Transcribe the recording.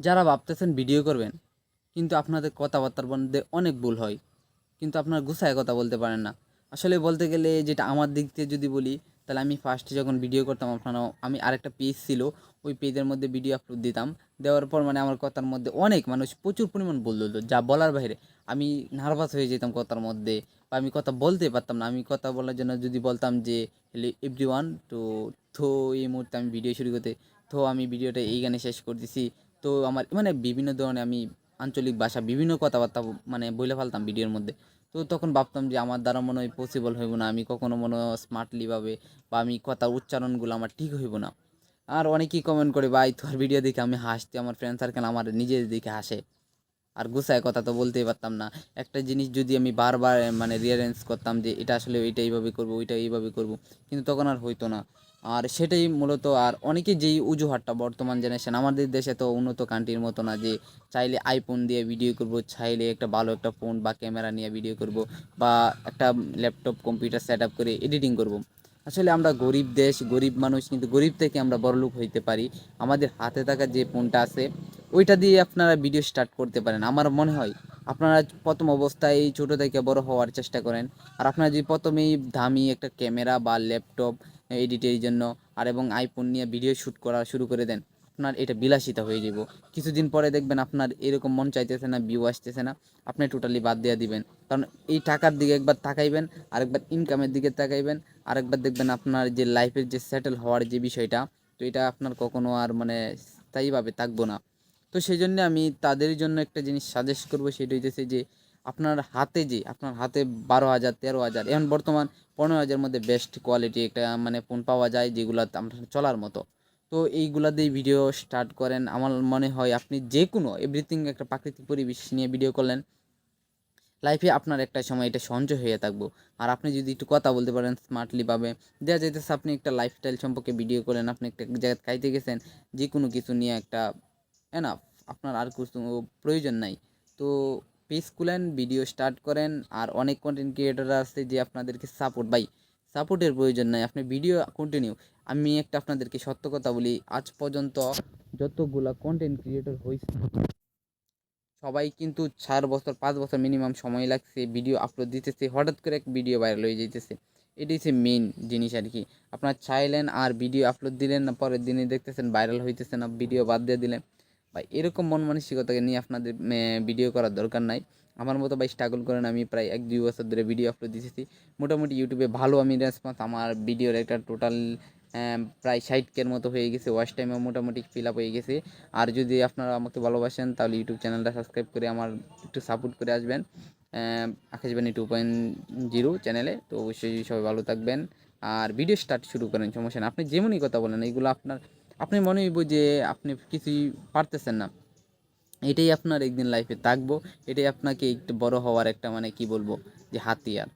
যারা ভাবতেছেন ভিডিও করবেন, কিন্তু আপনাদের কথাবার্তার মধ্যে অনেক ভুল হয়, কিন্তু আপনার গুছায় কথা বলতে পারেন না। আসলে বলতে গেলে যেটা আমার দিক থেকে যদি বলি, তাহলে আমি ফার্স্টে যখন ভিডিও করতাম আপনার আমি আরেকটা পেজ ছিল, ওই পেজের মধ্যে ভিডিও আপলোড দিতাম। দেওয়ার পর মানে আমার কথার মধ্যে অনেক মানুষ প্রচুর পরিমাণ বল দিত যা বলার বাইরে। আমি নার্ভাস হয়ে যেতাম কথার মধ্যে, বা আমি কথা বলতে পারতাম না। আমি কথা বলার জন্য যদি বলতাম যে হ্যালো এভরি ওয়ান তো তো এই মুহূর্তে আমি ভিডিও শুরু করতে তো আমি ভিডিওটা এইখানে শেষ করতেছি। তো আমার মানে বিভিন্ন ধরনের আমি আঞ্চলিক ভাষা, বিভিন্ন কথাবার্তা মানে বলে ফেলতাম ভিডিওর মধ্যে। তো তখন ভাবতাম যে আমার দ্বারা মনে হয় পসিবল হইব না, আমি কখনো মনে হয় স্মার্টলিভাবে বা আমি কথা উচ্চারণগুলো আমার ঠিক হইব না। আর অনেকেই কমেন্ট করে, ভাই, তোর ভিডিও দেখে আমি হাসতে আমার ফ্রেন্ড সার্কেল আমার নিজের দিকে হাসে। আর গুছায় কথা তো বলতেই পারতাম না। একটা জিনিস যদি আমি বারবার মানে রিয়ারেঞ্জ করতাম যে এটা আসলে এইটা এইভাবে করব, ওইটা এইভাবে করব, কিন্তু তখন আর হইতো না। আর সেটাই মূলত, আর অনেকে যেই অজুহাতটা বর্তমান জেনারেশন আমাদের দেশে তো উন্নত কান্ট্রির মতো না যে চাইলে আইফোন দিয়ে ভিডিও করব, চাইলে একটা ভালো একটা ফোন বা ক্যামেরা নিয়ে ভিডিও করব বা একটা ল্যাপটপ কম্পিউটার সেট আপ করে এডিটিং করব। আসলে আমরা গরিব দেশ, গরিব মানুষ, কিন্তু গরিব থেকে আমরা বড়লোক হইতে পারি। আমাদের হাতে থাকা যে ফোনটা আছে, ওইটা দিয়ে আপনারা ভিডিও স্টার্ট করতে পারেন। আমার মনে হয়, আপনারা প্রথম অবস্থায় এই ছোটো থেকে বড় হওয়ার চেষ্টা করেন। আর আপনারা যদি প্রথমেই দামি একটা ক্যামেরা বা ল্যাপটপ এডিটের জন্য আর এবং আইফোন নিয়ে ভিডিও শ্যুট করা শুরু করে দেন। আপনার এটা বিলাসিতা হয়ে যাব কিছুদিন পরে দেখবেন আপনার এরকম মন চাইতেছে না ভিউ আসতেছে না, আপনি টোটালি বাদ দিয়ে দিবেন। কারণ এই টাকার দিকে একবার তাকাইবেন, আরেকবার ইনকামের দিকে তাকাইবেন, আরেকবার দেখবেন আপনার যে লাইফের যে সেটেল হওয়ার যে বিষয়টা, তো এটা আপনার কখনো আর মানে স্থায়ীভাবে থাকব না। তো সেই জন্য আমি তাদের জন্য একটা জিনিস সাজেস্ট করব, সেটা হইতেছে যে আপনার হাতে যে, আপনার হাতে বারো হাজার, তেরো হাজার, এখন বর্তমান পনেরো হাজার মধ্যে বেস্ট কোয়ালিটি একটা মানে ফোন পাওয়া যায় যেগুলো আপনার চলার মতো। তো এইগুলা দিয়ে ভিডিও স্টার্ট করেন। আমার মনে হয় আপনি যে কোনো এভরিথিং একটা প্রাকৃতিক পরিবেশ নিয়ে ভিডিও করলেন লাইফে আপনার একটা সময় এটা সঞ্চয় হয়ে থাকব। আর আপনি যদি একটু কথা বলতে পারেন স্মার্টলি পাবে দেওয়া যাইতেছে আপনি একটা লাইফস্টাইল সম্পর্কে ভিডিও করলেন, আপনি একটা জায়গায় খাইতে গেছেন যে কোনো কিছু নিয়ে একটা এনাফ আপনার আর কিছু প্রয়োজন নাই। তো পেজ খুলেন ভিডিও স্টার্ট করেন, আর অনেক কন্টেন্ট ক্রিয়েটার আছে যে আপনাদেরকে সাপোর্ট বাই সাপোর্টের প্রয়োজন নাই, আপনি ভিডিও কন্টিনিউ আমি একটা আপনাদেরকে সত্য কথা বলি, আজ পর্যন্ত যতগুলা কন্টেন্ট ক্রিয়েটর হয়েছে সবাই কিন্তু চার বছর, পাঁচ বছর মিনিমাম সময় লাগছে ভিডিও আপলোড দিতেছে, হঠাৎ করে এক ভিডিও ভাইরাল হয়ে যেতেছে এটাই হচ্ছে মেন জিনিস আর কি। আপনার চাইলেন আর ভিডিও আপলোড দিলেন না, পরের দিনে দেখতেছেন ভাইরাল হইতেছে না ভিডিও বাদ দিয়ে দিলেন। বা এরকম মন মানসিকতাকে নিয়ে আপনাদের ভিডিও করার দরকার নাই। আমার মতো ভাই স্ট্রাগল করেন, আমি প্রায় এক, দুই বছর ধরে ভিডিও আপলোড দিতেছি। মোটামুটি ইউটিউবে ভালো আমি রেসপন্স আমার ভিডিওর একটা টোটাল প্রায় ষাটকের মতো হয়ে গেছে ওয়াচ টাইমও মোটামুটি ফিল আপ হয়ে গেছে। আর যদি আপনারা আমাকে ভালোবাসেন, তাহলে ইউটিউব চ্যানেলটা সাবস্ক্রাইব করে আমার একটু সাপোর্ট করে আসবেন। আকাশবাণী টু পয়েন্ট জিরো চ্যানেলে তো অবশ্যই সবাই ভালো থাকবেন। আর ভিডিও স্টার্ট শুরু করেন, সমস্যা না আপনি যেমনই কথা বলেন এইগুলো আপনার আপনি মনে হইব যে আপনি কিছুই পারতেছেন না। এটাই আপনার একদিন লাইফে থাকব, এটাই আপনাকে একটু বড় হওয়ার একটা মানে কি বলব, যে হাতিয়ার।